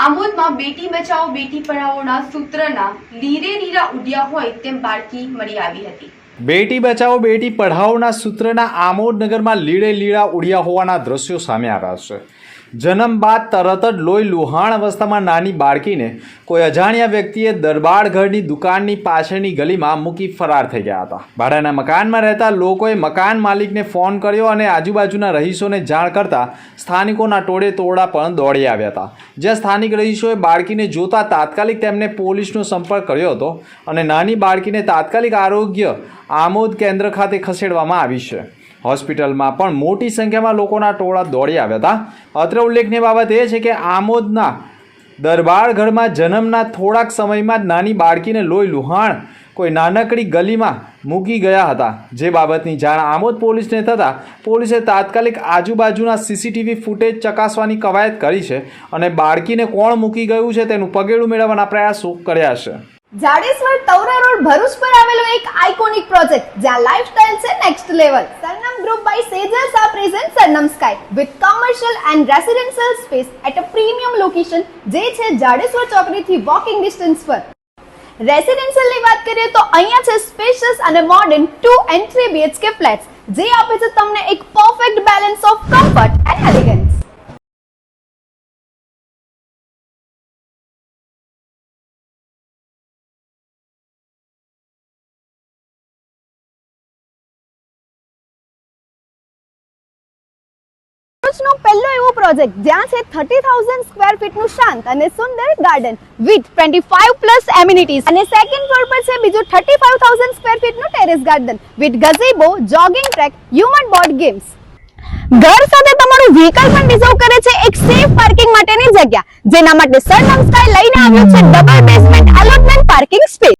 આમોદમાં બેટી બચાવો, બેટી પઢાઓના સૂત્રના લીરે લીરા ઉડ્યા હોય તેમ બાળકી મળી આવી હતી. બેટી બચાવો, બેટી પઢાઓના સૂત્રના આમોદ નગરમાં લીડે લીડા ઉડ્યા હોવાના દ્રશ્યો સામે આવ્યા છે. જન્મ બાદ તરત જ લોહી લુહાણ અવસ્થામાં નાની બાળકીને કોઈ અજાણ્યા વ્યક્તિએ દરબારગઢની દુકાનની પાછળની ગલીમાં મૂકી ફરાર થઈ ગયા હતા. ભાડાના મકાનમાં રહેતા લોકોએ મકાન માલિકને ફોન કર્યો અને આજુબાજુના રહીશોને જાણ કરતા સ્થાનિકોના ટોળે તોડા પણ દોડી આવ્યા હતા. જ્યાં સ્થાનિક રહીશોએ બાળકીને જોતા તાત્કાલિક તેમને પોલીસનો સંપર્ક કર્યો હતો અને નાની બાળકીને તાત્કાલિક આરોગ્ય આમોદ કેન્દ્ર ખાતે ખસેડવામાં આવી છે. હોસ્પિટલમાં પણ મોટી સંખ્યામાં લોકોના ટોળા દોડી આવ્યા હતા. અત્રે ઉલ્લેખનીય બાબત એ છે કે આમોદના દરબારગઢમાં જન્મના થોડાક સમયમાં જ નાની બાળકીને લોહી લુહાણ કોઈ નાનકડી ગલીમાં મૂકી ગયા હતા. જે બાબતની જાણ આમોદ પોલીસને થતાં પોલીસે તાત્કાલિક આજુબાજુના સીસીટીવી ફૂટેજ ચકાસવાની કવાયત કરી છે અને બાળકીને કોણ મૂકી ગયું છે તેનું પગેડું મેળવવાના પ્રયાસો કર્યા છે. જાડેશ્વર તવરા રોડ ભરૂચ પર આવેલો એક આઇકોનિક પ્રોજેક્ટ જ્યાં લાઇફસ્ટાઇલ છે next level Sarnam by by Sejal's આ Sarnam Sky. With commercial and and space space a premium location જે છે જાડેશ્વર ચોકડીથી વોકિંગ ડિસ્ટન્સ પર. રેસિડેન્શિયલની વાત કરીએ તો અહીંયા છે સ્પેશિયસ અને modern two and 3 BHK flats જે આપે છે તમને એક પરફેક્ટ બેલેન્સ ઓફ ભરૂચનો પહેલો એવો પ્રોજેક્ટ જ્યાં છે થર્ટી થાઉઝન્ડ સ્ક્વેર ફીટનું શાંત અને સુંદર garden with twenty five plus amenities. અને સેકન્ડ ફ્લોર પર છે બીજું five thousand square ફીટનું terrace garden with gazebo jogging track human board games ઘર સાથે તમારું વ્હીકલ પણ રિઝર્વ કરે છે એક સેફ પાર્કિંગ માટેની જગ્યા, જેના માટે સરનમ સ્કાય લઈને આવ્યો છે double basement allotment parking space